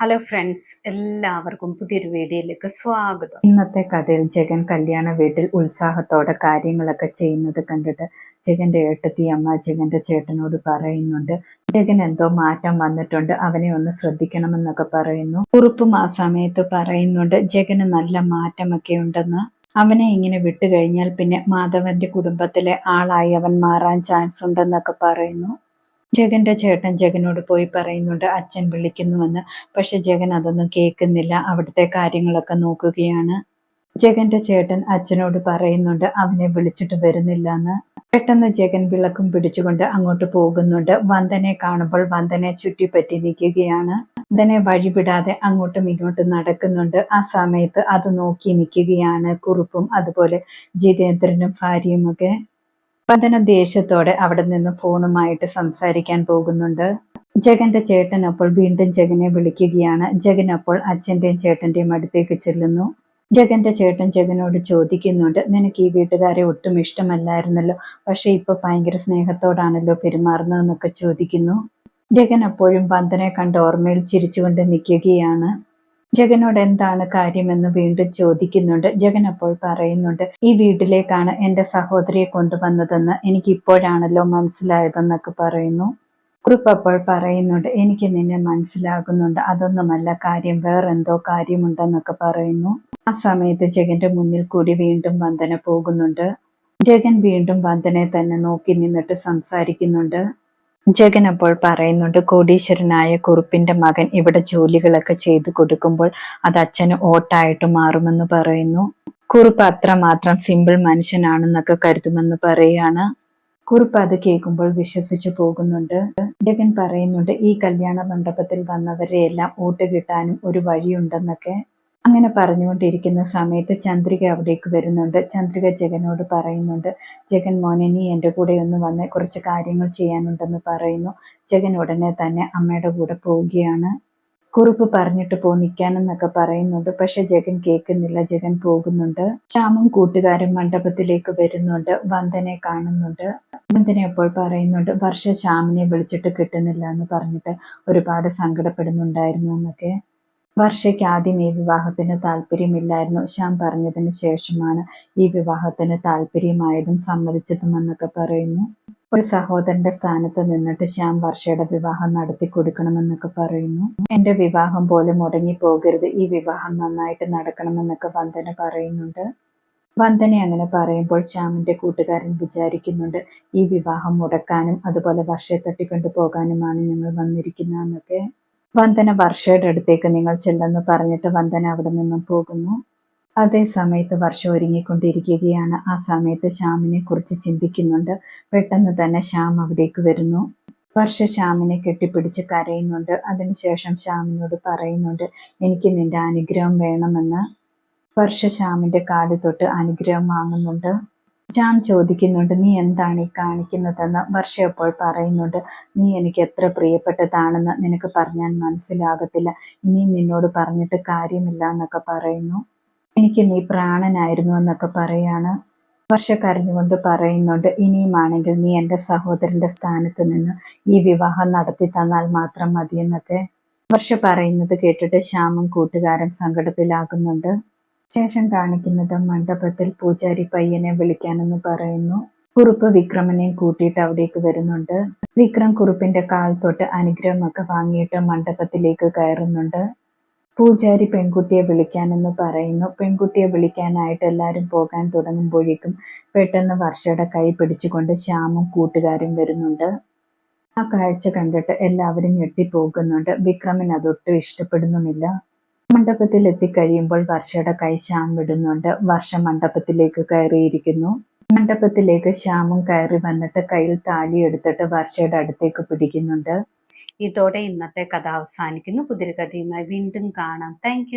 Hello friends എല്ലാവർക്കും പുതിയൊരു വീഡിയോയിലേക്ക് സ്വാഗതം. ഇന്നത്തെ കഥയിൽ ജഗൻ കല്യാണ വീട്ടിൽ ഉത്സാഹത്തോടെ കാര്യങ്ങളൊക്കെ ചെയ്യുന്നത് കണ്ടിട്ട് ജഗന്റെ ഏട്ടത്തി അമ്മ ജഗന്റെ ചേട്ടനോട് പറയുന്നുണ്ട് ജഗൻ എന്തോ മാറ്റം വന്നിട്ടുണ്ട് അവനെ ഒന്ന് ശ്രദ്ധിക്കണമെന്നൊക്കെ പറയുന്നു. ഉറുപ്പും ആ സമയത്ത് പറയുന്നുണ്ട് ജഗന് നല്ല മാറ്റമൊക്കെ ഉണ്ടെന്ന്. അവനെ ഇങ്ങനെ വിട്ടുകഴിഞ്ഞാൽ പിന്നെ മാധവന്റെ കുടുംബത്തിലെ ആളായി അവൻ മാറാൻ ചാൻസ് ഉണ്ടെന്നൊക്കെ പറയുന്നു. ജഗന്റെ ചേട്ടൻ ജഗനോട് പോയി പറയുന്നുണ്ട് അച്ഛൻ വിളിക്കുന്നുവെന്ന്. പക്ഷെ ജഗൻ അതൊന്നും കേൾക്കുന്നില്ല. അവിടുത്തെ കാര്യങ്ങളൊക്കെ നോക്കുകയാണ്. ജഗന്റെ ചേട്ടൻ അച്ഛനോട് പറയുന്നുണ്ട് അവനെ വിളിച്ചിട്ട് വരുന്നില്ല എന്ന് പെട്ടെന്ന് ജഗൻ വിളക്കും പിടിച്ചുകൊണ്ട് അങ്ങോട്ട് പോകുന്നുണ്ട്. വന്ദനെ കാണുമ്പോൾ വന്ദനെ ചുറ്റിപ്പറ്റി നിൽക്കുകയാണ്. വന്ദനെ വഴിവിടാതെ അങ്ങോട്ടും ഇങ്ങോട്ടും നടക്കുന്നുണ്ട്. ആ സമയത്ത് അത് നോക്കി നിൽക്കുകയാണ് കുറുപ്പും അതുപോലെ ജിതേന്ദ്രനും ഭാര്യയും ഒക്കെ. വന്ദന ദേഷ്യത്തോടെ അവിടെ നിന്ന് ഫോണുമായിട്ട് സംസാരിക്കാൻ പോകുന്നുണ്ട്. ജഗന്റെ ചേട്ടൻ അപ്പോൾ വീണ്ടും ജഗനെ വിളിക്കുകയാണ്. ജഗൻ അപ്പോൾ അച്ഛന്റെയും ചേട്ടന്റെയും അടുത്തേക്ക് ചെല്ലുന്നു. ജഗന്റെ ചേട്ടൻ ജഗനോട് ചോദിക്കുന്നുണ്ട് നിനക്ക് ഈ വീട്ടുകാരെ ഒട്ടും ഇഷ്ടമല്ലായിരുന്നല്ലോ പക്ഷെ ഇപ്പൊ ഭയങ്കര സ്നേഹത്തോടാണല്ലോ പെരുമാറുന്നതെന്നൊക്കെ ചോദിക്കുന്നു. ജഗൻ അപ്പോഴും വന്ദനെ കണ്ട് ഓർമ്മയിൽ ചിരിച്ചുകൊണ്ട് നിൽക്കുകയാണ്. ജഗനോട് എന്താണ് കാര്യമെന്ന് വീണ്ടും ചോദിക്കുന്നുണ്ട്. ജഗൻ അപ്പോൾ പറയുന്നുണ്ട് ഈ വീട്ടിലേക്കാണ് എന്റെ സഹോദരിയെ കൊണ്ടുവന്നതെന്ന് എനിക്ക് ഇപ്പോഴാണല്ലോ മനസ്സിലായതെന്നൊക്കെ പറയുന്നു. കുറിപ്പ് അപ്പോൾ പറയുന്നുണ്ട് എനിക്ക് നിന്നെ മനസ്സിലാകുന്നുണ്ട്. അതൊന്നുമല്ല കാര്യം വേറെന്തോ കാര്യമുണ്ടെന്നൊക്കെ പറയുന്നു. ആ സമയത്ത് ജഗന്റെ മുന്നിൽ കൂടി വീണ്ടും വന്ദന പോകുന്നുണ്ട്. ജഗൻ വീണ്ടും വന്ദനെ തന്നെ നോക്കി നിന്നിട്ട് സംസാരിക്കുന്നുണ്ട്. ജഗൻ അപ്പോൾ പറയുന്നുണ്ട് കോടീശ്വരനായ കുറുപ്പിന്റെ മകൻ ഇവിടെ ജോലികളൊക്കെ ചെയ്തു കൊടുക്കുമ്പോൾ അത് അച്ഛന് ഓട്ടായിട്ട് മാറുമെന്ന് പറയുന്നു. കുറുപ്പ് അത്രമാത്രം സിമ്പിൾ മനുഷ്യനാണെന്നൊക്കെ കരുതുമെന്ന് പറയുകയാണ്. കുറുപ്പ് അത് കേൾക്കുമ്പോൾ വിശ്വസിച്ചു പോകുന്നുണ്ട്. ജഗൻ പറയുന്നുണ്ട് ഈ കല്യാണ മണ്ഡപത്തിൽ വന്നവരെയെല്ലാം ഊട്ട് കിട്ടാനും ഒരു വഴിയുണ്ടെന്നൊക്കെ. അങ്ങനെ പറഞ്ഞുകൊണ്ടിരിക്കുന്ന സമയത്ത് ചന്ദ്രിക അവിടേക്ക് വരുന്നുണ്ട്. ചന്ദ്രിക ജഗനോട് പറയുന്നുണ്ട് ജഗൻ മോനെ നീ എന്റെ കൂടെ ഒന്ന് വന്ന് കുറച്ച് കാര്യങ്ങൾ ചെയ്യാനുണ്ടെന്ന് പറയുന്നു. ജഗൻ ഉടനെ തന്നെ അമ്മയുടെ കൂടെ പോവുകയാണ്. കുറിപ്പ് പറഞ്ഞിട്ട് പോ നിൽക്കാനെന്നൊക്കെ പറയുന്നുണ്ട്. പക്ഷെ ജഗൻ കേൾക്കുന്നില്ല. ജഗൻ പോകുന്നുണ്ട്. ശ്യാമും കൂട്ടുകാരും മണ്ഡപത്തിലേക്ക് വരുന്നുണ്ട്. വന്ദനെ കാണുന്നുണ്ട്. വന്ദനെ അപ്പോൾ പറയുന്നുണ്ട് വർഷ ശ്യാമിനെ വിളിച്ചിട്ട് കിട്ടുന്നില്ല എന്ന് പറഞ്ഞിട്ട് ഒരുപാട് സങ്കടപ്പെടുന്നുണ്ടായിരുന്നു എന്നൊക്കെ. വർഷയ്ക്ക് ആദ്യം ഈ വിവാഹത്തിന് താല്പര്യമില്ലായിരുന്നു. ശ്യാം പറഞ്ഞതിന് ശേഷമാണ് ഈ വിവാഹത്തിന് താല്പര്യമായതും സമ്മതിച്ചതും എന്നൊക്കെ പറയുന്നു. ഒരു സഹോദരന്റെ സ്ഥാനത്ത് നിന്നിട്ട് ശ്യാം വർഷയുടെ വിവാഹം നടത്തി കൊടുക്കണമെന്നൊക്കെ പറയുന്നു. എന്റെ വിവാഹം പോലും മുടങ്ങി പോകരുത് ഈ വിവാഹം നന്നായിട്ട് നടക്കണമെന്നൊക്കെ വന്ദന പറയുന്നുണ്ട്. വന്ദന അങ്ങനെ പറയുമ്പോൾ ശ്യാമിന്റെ കൂട്ടുകാരൻ വിചാരിക്കുന്നുണ്ട് ഈ വിവാഹം മുടക്കാനും അതുപോലെ വർഷയെ തട്ടിക്കൊണ്ടു പോകാനുമാണ് ഞങ്ങൾ വന്നിരിക്കുന്നതെന്നൊക്കെ. വന്ദന വർഷയുടെ അടുത്തേക്ക് നിങ്ങൾ ചെല്ലെന്ന് പറഞ്ഞിട്ട് വന്ദന അവിടെ നിന്നും പോകുന്നു. അതേ സമയത്ത് വർഷം ഒരുങ്ങിക്കൊണ്ടിരിക്കുകയാണ്. ആ സമയത്ത് ശ്യാമിനെ കുറിച്ച് ചിന്തിക്കുന്നുണ്ട്. പെട്ടെന്ന് തന്നെ ശ്യാം അവിടേക്ക് വരുന്നു. വർഷ ശ്യാമിനെ കെട്ടിപ്പിടിച്ച് കരയുന്നുണ്ട്. അതിനുശേഷം ശ്യാമിനോട് പറയുന്നുണ്ട് എനിക്ക് നിന്റെ അനുഗ്രഹം വേണമെന്ന്. വർഷ ശ്യാമിന്റെ കാൽ തൊട്ട് അനുഗ്രഹം വാങ്ങുന്നുണ്ട്. ജാം ചോദിക്കുന്നുണ്ട് നീ എന്താണ് ഈ കാണിക്കുന്നതെന്ന്? വർഷ അപ്പോൾ പറയുന്നുണ്ട് നീ എനിക്ക് എത്ര പ്രിയപ്പെട്ടതാണെന്ന് നിനക്ക് പറഞ്ഞാൽ മനസ്സിലാകത്തില്ല. ഇനി നിന്നോട് പറഞ്ഞിട്ട് കാര്യമില്ല എന്നൊക്കെ പറയുന്നു. എനിക്ക് നീ പ്രാണനായിരുന്നു എന്നൊക്കെ പറയാണ്. വർഷ കരഞ്ഞുകൊണ്ട് പറയുന്നുണ്ട് ഇനിയുമാണെങ്കിൽ നീ എന്റെ സഹോദരന്റെ സ്ഥാനത്ത് നിന്ന് ഈ വിവാഹം നടത്തി തന്നാൽ മാത്രം മതിയെന്നൊക്കെ. വർഷ പറയുന്നത് കേട്ടിട്ട് ശ്യാമും കൂട്ടുകാരൻ സങ്കടത്തിലാകുന്നുണ്ട്. ശേഷം കാണിക്കുന്നത് മണ്ഡപത്തിൽ പൂജാരി പയ്യനെ വിളിക്കാനെന്ന് പറയുന്നു. കുറുപ്പ് വിക്രമനെ കൂട്ടിയിട്ട് അവിടേക്ക് വരുന്നുണ്ട്. വിക്രം കുറുപ്പിന്റെ കാൽ തൊട്ട് അനുഗ്രഹമൊക്കെ വാങ്ങിയിട്ട് മണ്ഡപത്തിലേക്ക് കയറുന്നുണ്ട്. പൂജാരി പെൺകുട്ടിയെ വിളിക്കാനെന്ന് പറയുന്നു. പെൺകുട്ടിയെ വിളിക്കാനായിട്ട് എല്ലാവരും പോകാൻ തുടങ്ങുമ്പോഴേക്കും പെട്ടെന്ന് വർഷയുടെ കൈ പിടിച്ചുകൊണ്ട് ശ്യാമും കൂട്ടുകാരും വരുന്നുണ്ട്. ആ കാഴ്ച കണ്ടിട്ട് എല്ലാവരും ഞെട്ടിപ്പോകുന്നുണ്ട്. വിക്രമിന് അതൊട്ടും ഇഷ്ടപ്പെടുന്നുമില്ല. മണ്ഡപത്തിൽ എത്തിക്കഴിയുമ്പോൾ വർഷയുടെ കൈ ശ്യാം വിടുന്നുണ്ട്. വർഷ മണ്ഡപത്തിലേക്ക് കയറിയിരിക്കുന്നു. മണ്ഡപത്തിലേക്ക് ശ്യാമും കയറി വന്നിട്ട് കയ്യിൽ താലി എടുത്തിട്ട് വർഷയുടെ അടുത്തേക്ക് പിടിക്കുന്നുണ്ട്. ഇതോടെ ഇന്നത്തെ കഥ അവസാനിക്കുന്നു. പുതിരി കഥയുമായി വീണ്ടും കാണാം. താങ്ക്